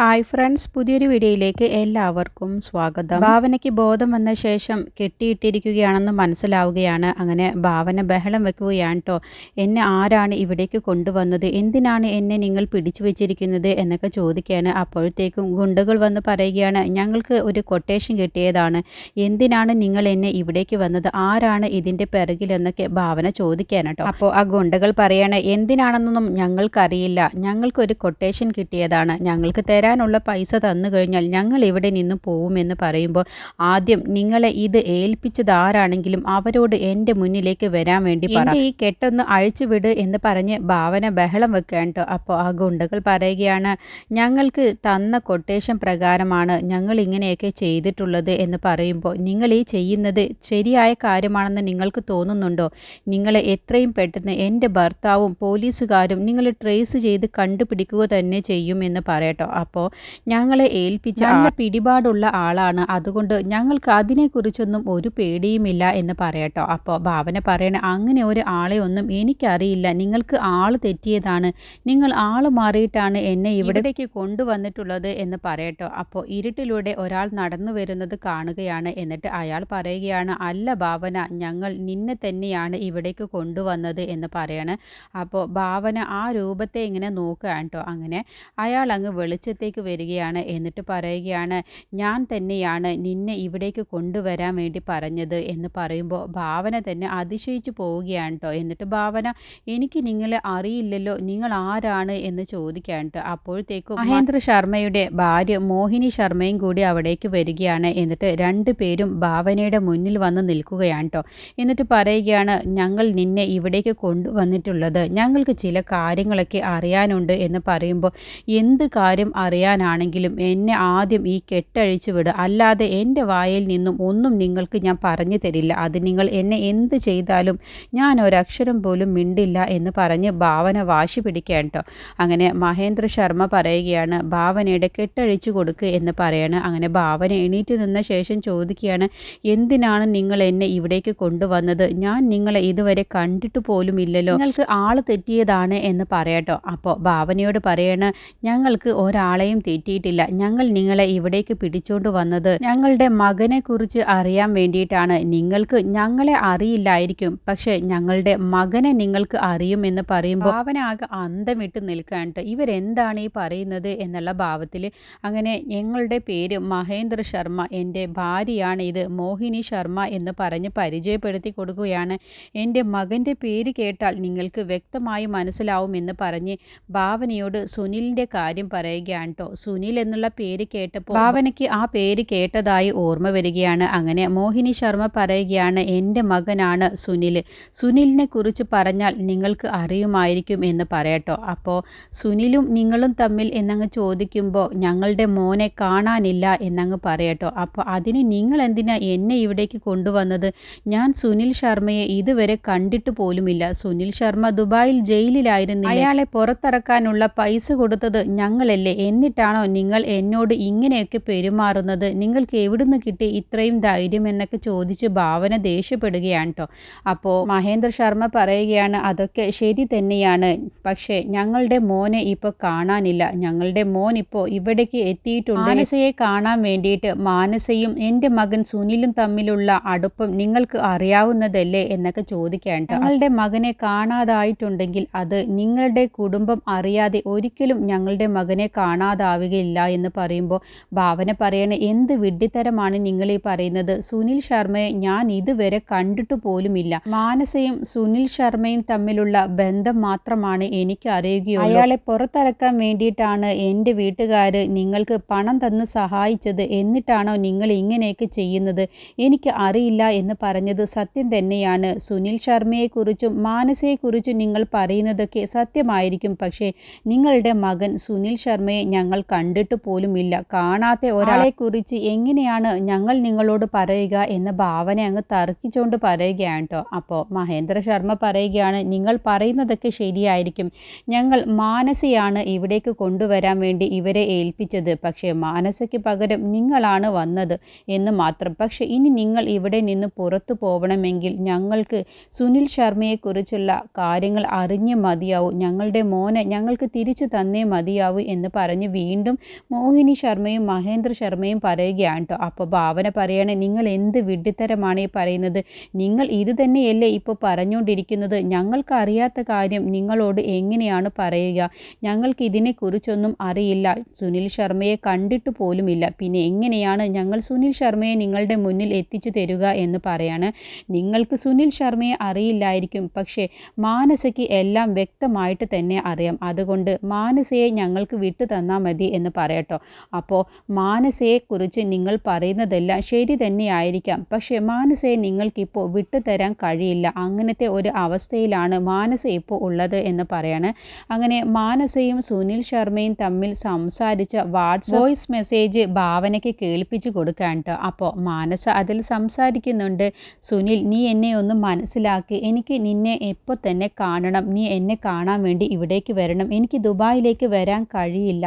Hi friends പുതിയൊരു വീഡിയോയിലേക്ക് എല്ലാവർക്കും സ്വാഗതം. ഭാവനയ്ക്ക് ബോധം വന്ന ശേഷം കെട്ടിയിട്ടിരിക്കുകയാണെന്ന് മനസ്സിലാവുകയാണ്. അങ്ങനെ ഭാവന ബഹളം വെക്കുകയാണ് കേട്ടോ എന്നെ ആരാണ് ഇവിടേക്ക് കൊണ്ടുവന്നത്? എന്തിനാണ് എന്നെ നിങ്ങൾ പിടിച്ചു വെച്ചിരിക്കുന്നത്? എന്നൊക്കെ ചോദിക്കുകയാണ്. അപ്പോഴത്തേക്കും ഗുണ്ടകൾ വന്ന് പറയുകയാണ് ഞങ്ങൾക്ക് ഒരു കൊട്ടേഷൻ കിട്ടിയതാണ്. എന്തിനാണ് നിങ്ങൾ എന്നെ ഇവിടേക്ക് വന്നത്? ആരാണ് ഇതിന്റെ പിറകിലെന്നൊക്കെ ഭാവന ചോദിക്കുകയാണ് കേട്ടോ അപ്പോൾ ആ ഗുണ്ടകൾ പറയാണ് എന്തിനാണെന്നൊന്നും ഞങ്ങൾക്കറിയില്ല. ഞങ്ങൾക്കൊരു കൊട്ടേഷൻ കിട്ടിയതാണ്. ഞങ്ങൾക്ക് തരാൻ തരാനുള്ള പൈസ തന്നു കഴിഞ്ഞാൽ ഞങ്ങൾ ഇവിടെ നിന്ന് പോവുമെന്ന് പറയുമ്പോൾ ആദ്യം നിങ്ങളെ ഇത് ഏൽപ്പിച്ചത് ആരാണെങ്കിലും അവരോട് എന്റെ മുന്നിലേക്ക് വരാൻ വേണ്ടി പറ. ഈ കെട്ടൊന്ന് അഴിച്ചുവിട് എന്ന് പറഞ്ഞ് ഭാവന ബഹളം വെക്കാൻ കേട്ടോ അപ്പോൾ ആ ഗുണ്ടകൾ പറയുകയാണ് ഞങ്ങൾക്ക് തന്ന കൊട്ടേഷൻ പ്രകാരമാണ് ഞങ്ങൾ ഇങ്ങനെയൊക്കെ ചെയ്തിട്ടുള്ളത് എന്ന് പറയുമ്പോൾ നിങ്ങൾ ഈ ചെയ്യുന്നത് ശരിയായ കാര്യമാണെന്ന് നിങ്ങൾക്ക് തോന്നുന്നുണ്ടോ? നിങ്ങളെ എത്രയും പെട്ടെന്ന് എന്റെ ഭർത്താവും പോലീസുകാരും നിങ്ങൾ ട്രേസ് ചെയ്ത് കണ്ടുപിടിക്കുക തന്നെ ചെയ്യുമെന്ന് പറയട്ടോ. അപ്പോൾ അപ്പോൾ ഞങ്ങളെ ഏൽപ്പിച്ച നല്ല പിടിപാടുള്ള ആളാണ്. അതുകൊണ്ട് ഞങ്ങൾക്ക് അതിനെക്കുറിച്ചൊന്നും ഒരു പേടിയുമില്ല എന്ന് പറയട്ടോ. അപ്പോൾ ഭാവന പറയണേ അങ്ങനെ ഒരു ആളെ ഒന്നും എനിക്കറിയില്ല. നിങ്ങൾക്ക് ആൾ തെറ്റിയതാണ്. നിങ്ങൾ ആൾ മാറിയിട്ടാണ് എന്നെ ഇവിടേക്ക് കൊണ്ടുവന്നിട്ടുള്ളത് എന്ന് പറയട്ടോ. അപ്പോൾ ഇരുട്ടിലൂടെ ഒരാൾ നടന്നു വരുന്നത് കാണുകയാണ്. എന്നിട്ട് അയാൾ പറയുകയാണ് അല്ല ഭാവന ഞങ്ങൾ നിന്നെ തന്നെയാണ് ഇവിടേക്ക് കൊണ്ടുവന്നത് എന്ന് പറയാണ്. അപ്പോൾ ഭാവന ആ രൂപത്തെ ഇങ്ങനെ നോക്കുകയാണ് കേട്ടോ. അങ്ങനെ അയാൾ അങ്ങ് വെളിച്ചത്തെ അടുത്തേക്ക് വരികയാണ്. എന്നിട്ട് പറയുകയാണ് ഞാൻ തന്നെയാണ് നിന്നെ ഇവിടേക്ക് കൊണ്ടുവരാൻ വേണ്ടി പറഞ്ഞത് എന്ന് പറയുമ്പോൾ ഭാവന തന്നെ അതിശയിച്ചു പോവുകയാണ് കേട്ടോ എന്നിട്ട് ഭാവന എനിക്ക് നിങ്ങളെ അറിയില്ലല്ലോ നിങ്ങൾ ആരാണ്? എന്ന് ചോദിക്കാൻ കേട്ടോ അപ്പോഴത്തേക്കും മഹേന്ദ്ര ശർമ്മയുടെ ഭാര്യ മോഹിനി ശർമ്മയും കൂടി അവിടേക്ക് വരികയാണ്. എന്നിട്ട് രണ്ടു പേരും ഭാവനയുടെ മുന്നിൽ വന്ന് നിൽക്കുകയാണ് കേട്ടോ എന്നിട്ട് പറയുകയാണ് ഞങ്ങൾ നിന്നെ ഇവിടേക്ക് കൊണ്ടുവന്നിട്ടുള്ളത് ഞങ്ങൾക്ക് ചില കാര്യങ്ങളൊക്കെ അറിയാനുണ്ട് എന്ന് പറയുമ്പോൾ എന്ത് കാര്യം അറിയാൻ പറയാനാണെങ്കിലും എന്നെ ആദ്യം ഈ കെട്ടഴിച്ചു വിട്. അല്ലാതെ എന്റെ വായിൽ നിന്നും ഒന്നും നിങ്ങൾക്ക് ഞാൻ പറഞ്ഞു തരില്ല. അത് നിങ്ങൾ എന്നെ എന്ത് ചെയ്താലും ഞാൻ ഒരക്ഷരം പോലും മിണ്ടില്ല എന്ന് പറഞ്ഞ് ഭാവന വാശി പിടിക്കാൻ കേട്ടോ അങ്ങനെ മഹേന്ദ്ര ശർമ്മ പറയുകയാണ് ഭാവനയുടെ കെട്ടഴിച്ചു കൊടുക്ക് എന്ന് പറയാണ്. അങ്ങനെ ഭാവന എണീറ്റ് നിന്ന ശേഷം ചോദിക്കുകയാണ് എന്തിനാണ് നിങ്ങൾ എന്നെ ഇവിടേക്ക് കൊണ്ടുവന്നത്? ഞാൻ നിങ്ങളെ ഇതുവരെ കണ്ടിട്ട് പോലും ഇല്ലല്ലോ. നിങ്ങൾക്ക് ആൾ തെറ്റിയതാണ് എന്ന് പറയാട്ടോ അപ്പോൾ ഭാവനയോട് പറയാണ് ഞങ്ങൾക്ക് ഒരാളെ ആരെയും തെറ്റിയിട്ടില്ല. ഞങ്ങൾ നിങ്ങളെ ഇവിടേക്ക് പിടിച്ചോണ്ട് വന്നത് ഞങ്ങളുടെ മകനെ കുറിച്ച് അറിയാൻ വേണ്ടിയിട്ടാണ്. നിങ്ങൾക്ക് ഞങ്ങളെ അറിയില്ലായിരിക്കും. പക്ഷെ ഞങ്ങളുടെ മകനെ നിങ്ങൾക്ക് അറിയും എന്ന് പറയുമ്പോൾ അവനാകെ അന്തമിട്ട് നിൽക്കാണ്ട് ഇവരെന്താണ് ഈ പറയുന്നത് എന്നുള്ള ഭാവത്തിൽ അങ്ങനെ ഞങ്ങളുടെ പേര് മഹേന്ദ്ര ശർമ്മ എന്റെ ഭാര്യയാണ് ഇത് മോഹിനി ശർമ്മ എന്ന് പറഞ്ഞ് പരിചയപ്പെടുത്തി കൊടുക്കുകയാണ്. എന്റെ മകന്റെ പേര് കേട്ടാൽ നിങ്ങൾക്ക് വ്യക്തമായി മനസ്സിലാവും എന്ന് പറഞ്ഞ് ഭാവനയോട് സുനിലിന്റെ കാര്യം പറയുകയാണ്. കേട്ടോ. സുനിൽ എന്നുള്ള പേര് കേട്ടപ്പോൾ ഭാവനയ്ക്ക് ആ പേര് കേട്ടതായി ഓർമ്മ വരികയാണ്. അങ്ങനെ മോഹിനി ശർമ്മ പറയുകയാണ് എന്റെ മകനാണ് സുനിൽ. സുനിലിനെ കുറിച്ച് പറഞ്ഞാൽ നിങ്ങൾക്ക് അറിയുമായിരിക്കും എന്ന് പറയട്ടോ. അപ്പോൾ സുനിലും നിങ്ങളും തമ്മിൽ എന്നങ്ങ് ചോദിക്കുമ്പോൾ ഞങ്ങളുടെ മോനെ കാണാനില്ല എന്നങ്ങ് പറയട്ടോ. അപ്പോൾ അതിന് നിങ്ങൾ എന്തിനാ എന്നെ ഇവിടേക്ക് കൊണ്ടുവന്നത്? ഞാൻ സുനിൽ ശർമ്മയെ ഇതുവരെ കണ്ടിട്ട് പോലുമില്ല. സുനിൽ ശർമ്മ ദുബായിൽ ജയിലിലായിരുന്നു അയാളെ പുറത്തിറക്കാനുള്ള പൈസ കൊടുത്തത് ഞങ്ങളല്ലേ? എന്നിട്ടാണോ നിങ്ങൾ എന്നോട് ഇങ്ങനെയൊക്കെ പെരുമാറുന്നത്? നിങ്ങൾക്ക് എവിടുന്ന് കിട്ടി ഇത്രയും ധൈര്യം എന്നൊക്കെ ചോദിച്ച് ഭാവന ദേഷ്യപ്പെടുകയാണ് കേട്ടോ അപ്പോൾ മഹേന്ദ്ര ശർമ്മ പറയുകയാണ് അതൊക്കെ ശരി തന്നെയാണ്. പക്ഷേ ഞങ്ങളുടെ മോനെ ഇപ്പോൾ കാണാനില്ല. ഞങ്ങളുടെ മോൻ ഇപ്പോൾ ഇവിടേക്ക് എത്തിയിട്ടുണ്ട്. മാനസയെ കാണാൻ വേണ്ടിയിട്ട് മാനസയും എന്റെ മകൻ സുനിലും തമ്മിലുള്ള അടുപ്പം നിങ്ങൾക്ക് അറിയാവുന്നതല്ലേ? എന്നൊക്കെ ചോദിക്കാൻ ഞങ്ങളുടെ മകനെ കാണാതായിട്ടുണ്ടെങ്കിൽ അത് നിങ്ങളുടെ കുടുംബം അറിയാതെ ഒരിക്കലും ഞങ്ങളുടെ മകനെ കാണാതെ കാണാതാവുകയില്ല എന്ന് പറയുമ്പോൾ ഭാവന പറയണ എന്ത് വിഡ്ഢിത്തരമാണ് നിങ്ങൾ ഈ പറയുന്നത്? സുനിൽ ശർമ്മയെ ഞാൻ ഇതുവരെ കണ്ടിട്ടു പോലുമില്ല. മാനസയും സുനിൽ ശർമ്മയും തമ്മിലുള്ള ബന്ധം മാത്രമാണ് എനിക്ക് അറിയുകയുള്ളൂ അയാളെ പുറത്തിറക്കാൻ വേണ്ടിയിട്ടാണ് എന്റെ വീട്ടുകാർ നിങ്ങൾക്ക് പണം തന്ന് സഹായിച്ചത് എന്നിട്ടാണോ നിങ്ങൾ ഇങ്ങനെയൊക്കെ ചെയ്യുന്നത്? എനിക്ക് അറിയില്ല എന്ന് പറഞ്ഞത് സത്യം തന്നെയാണ്. സുനിൽ ശർമ്മയെക്കുറിച്ചും മാനസയെക്കുറിച്ചും നിങ്ങൾ പറയുന്നതൊക്കെ സത്യമായിരിക്കും. പക്ഷേ നിങ്ങളുടെ മകൻ സുനിൽ ശർമ്മയെ ഞങ്ങൾ കണ്ടിട്ട് പോലുമില്ല. കാണാത്ത ഒരാളെ കുറിച്ച് എങ്ങനെയാണ് ഞങ്ങൾ നിങ്ങളോട് പറയുക എന്ന ഭാവന അങ്ങ് തർക്കിച്ചുകൊണ്ട് പറയുകയാണ് കേട്ടോ. അപ്പോൾ മഹേന്ദ്ര ശർമ്മ പറയുകയാണ് നിങ്ങൾ പറയുന്നതൊക്കെ ശരിയായിരിക്കും. ഞങ്ങൾ മാനസിയാണ് ഇവിടേക്ക് കൊണ്ടുവരാൻ വേണ്ടി ഇവരെ ഏൽപ്പിച്ചത്. പക്ഷേ മാനസയ്ക്ക് പകരം നിങ്ങളാണ് വന്നത് എന്ന് മാത്രം. പക്ഷേ ഇനി നിങ്ങൾ ഇവിടെ നിന്ന് പുറത്തു പോകണമെങ്കിൽ ഞങ്ങൾക്ക് സുനിൽ ശർമ്മയെക്കുറിച്ചുള്ള കാര്യങ്ങൾ അറിഞ്ഞ് മതിയാവും. ഞങ്ങളുടെ മോനെ ഞങ്ങൾക്ക് തിരിച്ചു തന്നേ മതിയാവൂ എന്ന് പറഞ്ഞ് എന്ന് വീണ്ടും മോഹിനി ശർമ്മയും മഹേന്ദ്ര ശർമ്മയും പറയുകയാണ് കേട്ടോ അപ്പോൾ ഭാവന പറയണേ നിങ്ങൾ എന്ത് വിഡ്ഢിത്തരമാണ് ഈ പറയുന്നത്? നിങ്ങൾ ഇത് തന്നെയല്ലേ ഇപ്പോൾ പറഞ്ഞുകൊണ്ടിരിക്കുന്നത് ഞങ്ങൾക്ക് അറിയാത്ത കാര്യം നിങ്ങളോട് എങ്ങനെയാണ് പറയുക? ഞങ്ങൾക്ക് ഇതിനെക്കുറിച്ചൊന്നും അറിയില്ല. സുനിൽ ശർമ്മയെ കണ്ടിട്ട് പോലുമില്ല. പിന്നെ എങ്ങനെയാണ് ഞങ്ങൾ സുനിൽ ശർമ്മയെ നിങ്ങളുടെ മുന്നിൽ എത്തിച്ചു തരുക എന്ന് പറയാണ്. നിങ്ങൾക്ക് സുനിൽ ശർമ്മയെ അറിയില്ലായിരിക്കും. പക്ഷേ മാനസയ്ക്ക് എല്ലാം വ്യക്തമായിട്ട് തന്നെ അറിയാം. അതുകൊണ്ട് മാനസയെ ഞങ്ങൾക്ക് വിട്ടു തന്നാൽ മതി എന്ന് പറയട്ടോ. അപ്പോൾ മാനസയെക്കുറിച്ച് നിങ്ങൾ പറയുന്നതെല്ലാം ശരി തന്നെയായിരിക്കാം. പക്ഷേ മാനസയെ നിങ്ങൾക്കിപ്പോൾ വിട്ടുതരാൻ കഴിയില്ല. അങ്ങനത്തെ ഒരു അവസ്ഥയിലാണ് മാനസ ഇപ്പോൾ ഉള്ളത് എന്ന് പറയാണ്. അങ്ങനെ മാനസയും സുനിൽ ശർമ്മയും തമ്മിൽ സംസാരിച്ച വാട്സ് വോയിസ് മെസ്സേജ് ഭാവനയ്ക്ക് കേൾപ്പിച്ചു കൊടുക്കാൻ കേട്ടോ അപ്പോൾ മാനസ അതിൽ സംസാരിക്കുന്നുണ്ട്. സുനിൽ നീ എന്നെ ഒന്ന് മനസ്സിലാക്കി. എനിക്ക് നിന്നെ എപ്പോൾ തന്നെ കാണണം. നീ എന്നെ കാണാൻ വേണ്ടി ഇവിടേക്ക് വരണം. എനിക്ക് ദുബായിലേക്ക് വരാൻ കഴിയില്ല.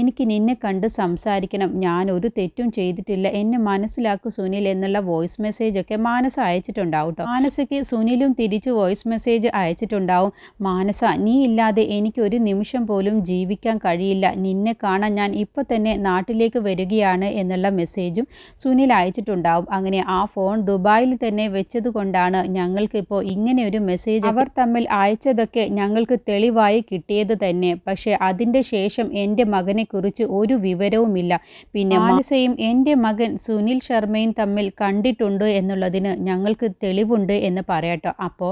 എനിക്ക് നിന്നെ കണ്ട് സംസാരിക്കണം. ഞാൻ ഒരു തെറ്റും ചെയ്തിട്ടില്ല. എന്നെ മനസ്സിലാക്കൂ സുനിൽ എന്നുള്ള വോയിസ് മെസ്സേജ് ഒക്കെ മാനസ അയച്ചിട്ടുണ്ടാവും കേട്ടോ മാനസയ്ക്ക് സുനിലും തിരിച്ച് വോയിസ് മെസ്സേജ് അയച്ചിട്ടുണ്ടാവും. മാനസ നീ ഇല്ലാതെ എനിക്ക് ഒരു നിമിഷം പോലും ജീവിക്കാൻ കഴിയില്ല. നിന്നെ കാണാൻ ഞാൻ ഇപ്പോൾ തന്നെ നാട്ടിലേക്ക് വരികയാണ് എന്നുള്ള മെസ്സേജും സുനിൽ അയച്ചിട്ടുണ്ടാവും. അങ്ങനെ ആ ഫോൺ ദുബായിൽ തന്നെ വെച്ചതുകൊണ്ടാണ് ഞങ്ങൾക്കിപ്പോൾ ഇങ്ങനെ ഒരു മെസ്സേജ് അവർ തമ്മിൽ അയച്ചതൊക്കെ ഞങ്ങൾക്ക് തെളിവായി കിട്ടിയത് തന്നെ. പക്ഷേ അതിന്റെ ശേഷം എന്റെ മകനെക്കുറിച്ച് ഒരു വിവരവുമില്ല. പിന്നെ മാനസയും എന്റെ മകൻ സുനിൽ ശർമ്മയും തമ്മിൽ കണ്ടിട്ടുണ്ട് എന്നുള്ളതിന് ഞങ്ങൾക്ക് തെളിവുണ്ട് എന്ന് പറയട്ടോ. അപ്പോൾ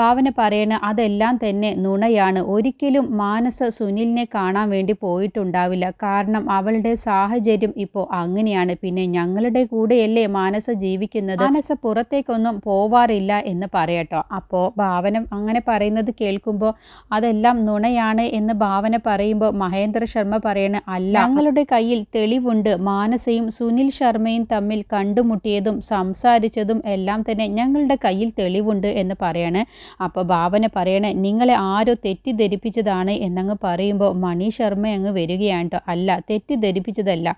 ഭാവന പറയണ അതെല്ലാം തന്നെ നുണയാണ്. ഒരിക്കലും മാനസ സുനിലിനെ കാണാൻ വേണ്ടി പോയിട്ടുണ്ടാവില്ല. കാരണം അവളുടെ സാഹചര്യം ഇപ്പോൾ അങ്ങനെയാണ്. പിന്നെ ഞങ്ങളുടെ കൂടെയല്ലേ മാനസ ജീവിക്കുന്നത്? മാനസ പുറത്തേക്കൊന്നും പോവാറില്ല എന്ന് പറയട്ടോ. അപ്പോൾ ഭാവന അങ്ങനെ പറയുന്നത് കേൾക്കുമ്പോൾ അതെല്ലാം നുണയാണ് എന്ന് ഭാവന പറയുമ്പോൾ മഹേന്ദ്ര ശർമ്മ പറയണ അല്ല. ഞങ്ങളുടെ കയ്യിൽ തെളിവുണ്ട്. മാനസയും സുനിൽ ശർമ്മയും തമ്മിൽ കണ്ടുമുട്ടിയതും സംസാരിച്ചതും എല്ലാം തന്നെ ഞങ്ങളുടെ കയ്യിൽ തെളിവുണ്ട് എന്ന് പറയാണ്. അപ്പോൾ ഭാവന പറയണ നിങ്ങളെ ആരോ തെറ്റിദ്ധരിപ്പിച്ചതാണ് എന്നങ്ങ് പറയുമ്പോൾ മണി ശർമ്മ അങ്ങ് വരികയാണ് അല്ല തെറ്റിദ്ധരിപ്പിച്ചതല്ല.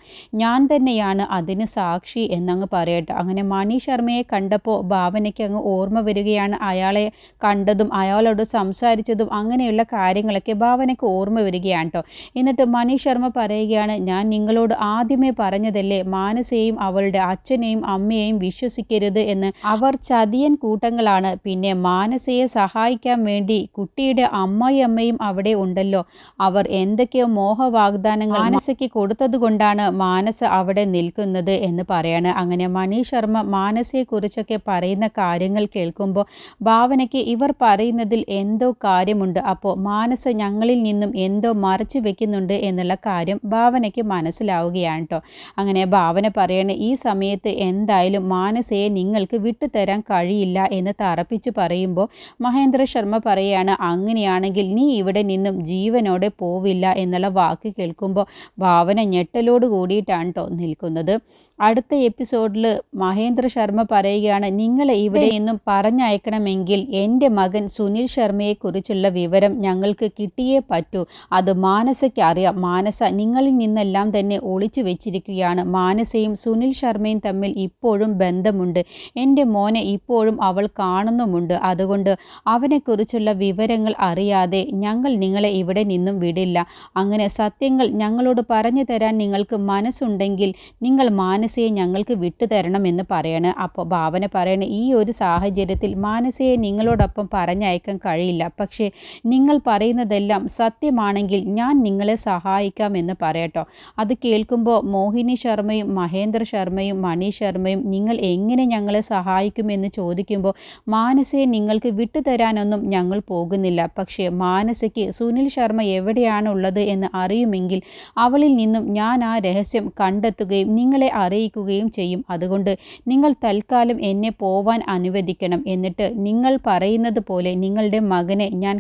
ഞാൻ തന്നെയാണ് അതിന് സാക്ഷി എന്നങ്ങ് പറയട്ടെ അങ്ങനെ മണി ശർമ്മയെ കണ്ടപ്പോൾ ഭാവനയ്ക്ക് അങ്ങ് ഓർമ്മ വരികയാണ്. അയാളെ കണ്ടതും അയാളോട് സംസാരിച്ചതും അങ്ങനെയുള്ള കാര്യങ്ങളൊക്കെ ഭാവനയ്ക്ക് ഓർമ്മ വരികയാണ് കേട്ടോ എന്നിട്ട് മണി ശർമ്മ പറയുകയാണ് ഞാൻ നിങ്ങളോട് ആദ്യമേ പറഞ്ഞതല്ലേ മാനസയെയും അവളുടെ അച്ഛനെയും അമ്മയെയും വിശ്വസിക്കരുത് എന്ന്. അവർ ചതിയൻ കൂട്ടങ്ങളാണ്. പിന്നെ മാനസയെ സഹായിക്കാൻ വേണ്ടി കുട്ടിയുടെ അമ്മയമ്മയും അവിടെ ഉണ്ടല്ലോ. അവർ എന്തൊക്കെയോ മോഹവാഗ്ദാനങ്ങൾ മാനസയ്ക്ക് കൊടുത്തതുകൊണ്ടാണ് മാനസ അവിടെ നിൽക്കുന്നത് എന്ന് പറയാണ്. അങ്ങനെ മണി ശർമ്മ മാനസയെക്കുറിച്ചൊക്കെ പറയുന്ന കാര്യങ്ങൾ കേൾക്കുമ്പോൾ ഭാവനയ്ക്ക് ഇവർ പറയുന്നതിൽ എന്തോ കാര്യമുണ്ട്. അപ്പോൾ മാനസ ഞങ്ങളിൽ നിന്നും എന്തോ മറച്ചു വെക്കുന്നുണ്ട് എന്നുള്ള കാര്യം ഭാവനയ്ക്ക് മനസ്സിലാവുകയാണ് കേട്ടോ. അങ്ങനെ ഭാവന പറയണ ഈ സമയത്ത് എന്തായാലും മാനസയെ നിങ്ങൾക്ക് വിട്ടുതരാൻ കഴിയില്ല എന്ന് തറപ്പിച്ച് പറയുമ്പോൾ മഹേന്ദ്ര ശർമ്മ പറയാണ് അങ്ങനെയാണെങ്കിൽ നീ ഇവിടെ നിന്നും ജീവനോടെ പോവില്ല എന്നുള്ള വാക്ക് കേൾക്കുമ്പോൾ ഭാവന ഞെട്ടലോട് കൂടിയിട്ടാണ് കേട്ടോ നിൽക്കുന്നത്. അടുത്ത എപ്പിസോഡിൽ മഹേന്ദ്ര ശർമ്മ പറയുകയാണ് നിങ്ങളെ ഇവിടെ നിന്നും പറഞ്ഞയക്കണമെങ്കിൽ എന്റെ മകൻ സുനിൽ ശർമ്മയെക്കുറിച്ചുള്ള വിവരം ഞങ്ങൾക്ക് കിട്ടിയേ പറ്റൂ. അത് മാനസയ്ക്ക് അറിയാം. മാനസ നിങ്ങളിൽ നിന്നെല്ലാം തന്നെ ഒളിച്ചു വെച്ചിരിക്കുകയാണ്. മാനസയും സുനിൽ ശർമ്മയും തമ്മിൽ ഇപ്പോഴും ബന്ധമുണ്ട്. എന്റെ മോനെ ഇപ്പോഴും അവൾ കാണുന്നുമുണ്ട്. അതുകൊണ്ട് അവനെക്കുറിച്ചുള്ള വിവരങ്ങൾ അറിയാതെ ഞങ്ങൾ നിങ്ങളെ ഇവിടെ നിന്നും വിടില്ല. അങ്ങനെ സത്യങ്ങൾ ഞങ്ങളോട് പറഞ്ഞു തരാൻ നിങ്ങൾക്ക് മനസ്സുണ്ടെങ്കിൽ നിങ്ങൾ മാനസയെ ഞങ്ങൾക്ക് വിട്ടുതരണമെന്ന് പറയണ. അപ്പോൾ ഭാവന പറയണ ഈ ഒരു സാഹചര്യത്തിൽ മാനസയെ നിങ്ങളോടൊപ്പം പറഞ്ഞയക്കാൻ കഴിയില്ല. പക്ഷേ നിങ്ങൾ പറയുന്നതെല്ലാം സത്യമാണെങ്കിൽ ഞാൻ നിങ്ങളെ സഹായിക്കാം. എന്ന് പറയട്ടോ. അത് കേൾക്കുമ്പോൾ മോഹിനി ശർമ്മയും മഹേന്ദ്ര ശർമ്മയും മണി ശർമ്മയും നിങ്ങൾ എങ്ങനെ ഞങ്ങളെ സഹായിക്കുമെന്ന് ചോദിക്കുമ്പോൾ മാനസയെ നിങ്ങൾക്ക് വിട്ടുതരാനൊന്നും ഞങ്ങൾ പോകുന്നില്ല. പക്ഷേ മാനസയ്ക്ക് സുനിൽ ശർമ്മ എവിടെയാണുള്ളത് എന്ന് അറിയുമെങ്കിൽ അവളിൽ നിന്നും ഞാൻ ആ രഹസ്യം കണ്ടെത്തുകയും നിങ്ങളെ അറിയിക്കുകയും ചെയ്യും. അതുകൊണ്ട് നിങ്ങൾ തൽക്കാലം എന്നെ പോവാൻ അനുവദിക്കണം. എന്നിട്ട് നിങ്ങൾ പറയുന്നത് പോലെ നിങ്ങളുടെ മകനെ ഞാൻ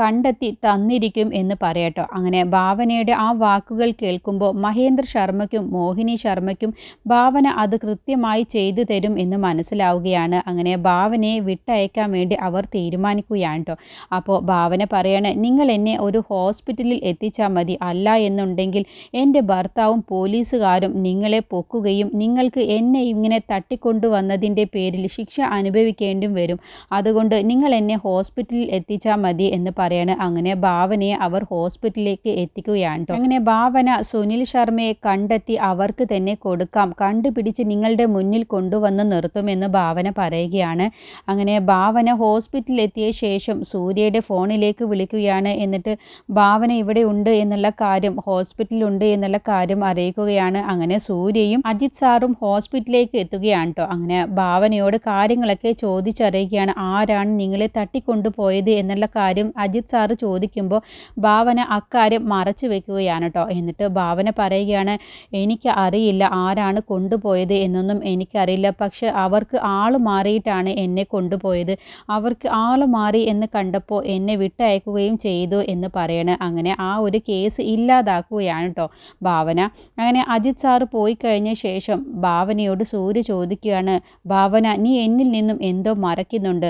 കണ്ടെത്തി തന്നിരിക്കും എന്ന് പറയട്ടോ. അങ്ങനെ ഭാവനയുടെ ആ വാക്കുകൾ കേൾക്കുമ്പോൾ മഹേന്ദ്ര ശർമ്മയ്ക്കും മോഹിനി ശർമ്മയ്ക്കും ഭാവന അത് കൃത്യമായി ചെയ്തു തരും എന്ന് മനസ്സിലാവുകയാണ്. അങ്ങനെ ഭാവനയെ വിട്ടയക്കാൻ വേണ്ടി അവർ തീരുമാനിക്കുകയാണ് കേട്ടോ അപ്പോൾ ഭാവന പറയാണ് നിങ്ങൾ എന്നെ ഒരു ഹോസ്പിറ്റലിൽ എത്തിച്ചാൽ മതി. അല്ല എന്നുണ്ടെങ്കിൽ എന്റെ ഭർത്താവും പോലീസുകാരും നിങ്ങളെ പൊക്കുകയും നിങ്ങൾക്ക് എന്നെ ഇങ്ങനെ തട്ടിക്കൊണ്ടുവന്നതിന്റെ പേരിൽ ശിക്ഷ അനുഭവിക്കേണ്ടി വരും. അതുകൊണ്ട് നിങ്ങൾ എന്നെ ഹോസ്പിറ്റലിൽ എത്തിച്ചാൽ മതി എന്ന് പറയാണ്. അങ്ങനെ ഭാവനയെ അവർ ഹോസ്പിറ്റലിലേക്ക് എത്തിക്കുകയാണ് കേട്ടോ അങ്ങനെ ഭാവന സുനിൽ ശർമ്മയെ കണ്ടെത്തി അവർക്ക് തന്നെ കൊടുക്കാം. കണ്ടുപിടിച്ച് നിങ്ങളുടെ മുന്നിൽ കൊണ്ടുവന്ന് നിർത്തുമെന്ന് ഭാവന പറയുകയാണ്. അങ്ങനെ ഭാവന ഹോസ്പിറ്റലിൽ എത്തിയ ശേഷം സൂര്യയുടെ ഫോണിലേക്ക് വിളിക്കുകയാണ്. എന്നിട്ട് ഭാവന ഇവിടെ ഉണ്ട് എന്നുള്ള കാര്യം ഹോസ്പിറ്റലുണ്ട് എന്നുള്ള കാര്യം അറിയിക്കുകയാണ്. അങ്ങനെ സൂര്യയും അജിത് സാറും ഹോസ്പിറ്റലിലേക്ക് എത്തുകയാണ് കേട്ടോ. അങ്ങനെ ഭാവനയോട് കാര്യങ്ങളൊക്കെ ചോദിച്ചറിയുകയാണ്. ആരാണ് നിങ്ങളെ തട്ടിക്കൊണ്ടുപോയത് എന്നുള്ള കാര്യം അജിത് സാറ് ചോദിക്കുമ്പോൾ ഭാവന അക്കാര്യം മറച്ചു വെക്കുകയാണ് കേട്ടോ എന്നിട്ട് ഭാവന പറയുകയാണ് എനിക്ക് അറിയില്ല ആരാണ് കൊണ്ടുപോയത് എന്നൊന്നും എനിക്കറിയില്ല. പക്ഷെ അവർക്ക് ആൾ മാറിയിട്ടാണ് എന്നെ കൊണ്ടുപോയത്. അവർക്ക് ആൾ മാറി എന്ന് കണ്ടപ്പോൾ എന്നെ വിട്ടയക്കുകയും ചെയ്തു എന്ന് പറയണ്. അങ്ങനെ ആ ഒരു കേസ് ഇല്ലാതാക്കുകയാണ് കേട്ടോ ഭാവന. അങ്ങനെ അജിത് സാറ് പോയി കഴിഞ്ഞ ശേഷം ഭാവനയോട് സൂര്യ ചോദിക്കുകയാണ് ഭാവന നീ എന്നിൽ നിന്നും എന്തോ മറയ്ക്കുന്നുണ്ട്.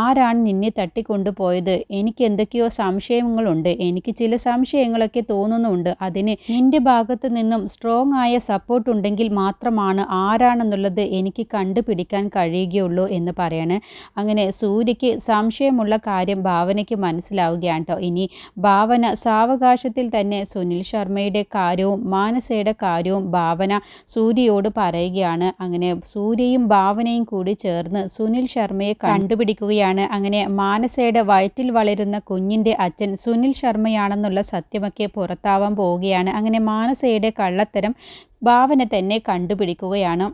ആരാണ് നിന്നെ തട്ടിക്കൊണ്ടുപോയത്? എനിക്ക് എന്തൊക്കെയോ സംശയങ്ങളുണ്ട്. എനിക്ക് ചില സംശയങ്ങളൊക്കെ തോന്നുന്നുണ്ട് അതിന് നിന്റെ ഭാഗത്ത് നിന്നും സ്ട്രോങ് ആയ സപ്പോർട്ട് ഉണ്ടെങ്കിൽ മാത്രമാണ് ആരാണെന്നുള്ളത് എനിക്ക് കണ്ടുപിടിക്കാൻ കഴിയുകയുള്ളൂ എന്ന് പറയാണ്. അങ്ങനെ സൂര്യയ്ക്ക് സംശയമുള്ള കാര്യം ഭാവനയ്ക്ക് മനസ്സിലാവുകയാണ് കേട്ടോ. ഇനി ഭാവന സാവകാശത്തിൽ തന്നെ സുനിൽ ശർമ്മയുടെ കാര്യവും മാനസയുടെ കാര്യവും ഭാവന സൂര്യയോട് പറയുകയാണ്. അങ്ങനെ സൂര്യയും ഭാവനയും കൂടി ചേർന്ന് സുനിൽ ശർമ്മയെ കണ്ടുപിടിക്കുകയാണ്. അങ്ങനെ മാനസയുടെ വയറ്റിൽ വളരുന്ന കുഞ്ഞിന്റെ അച്ഛൻ സുനിൽ ശർമ്മയാണെന്നുള്ള സത്യമൊക്കെ പുറത്താവാൻ പോവുകയാണ്. അങ്ങനെ മാനസയുടെ കള്ളത്തരം ഭാവന തന്നെ കണ്ടുപിടിക്കുകയാണ്.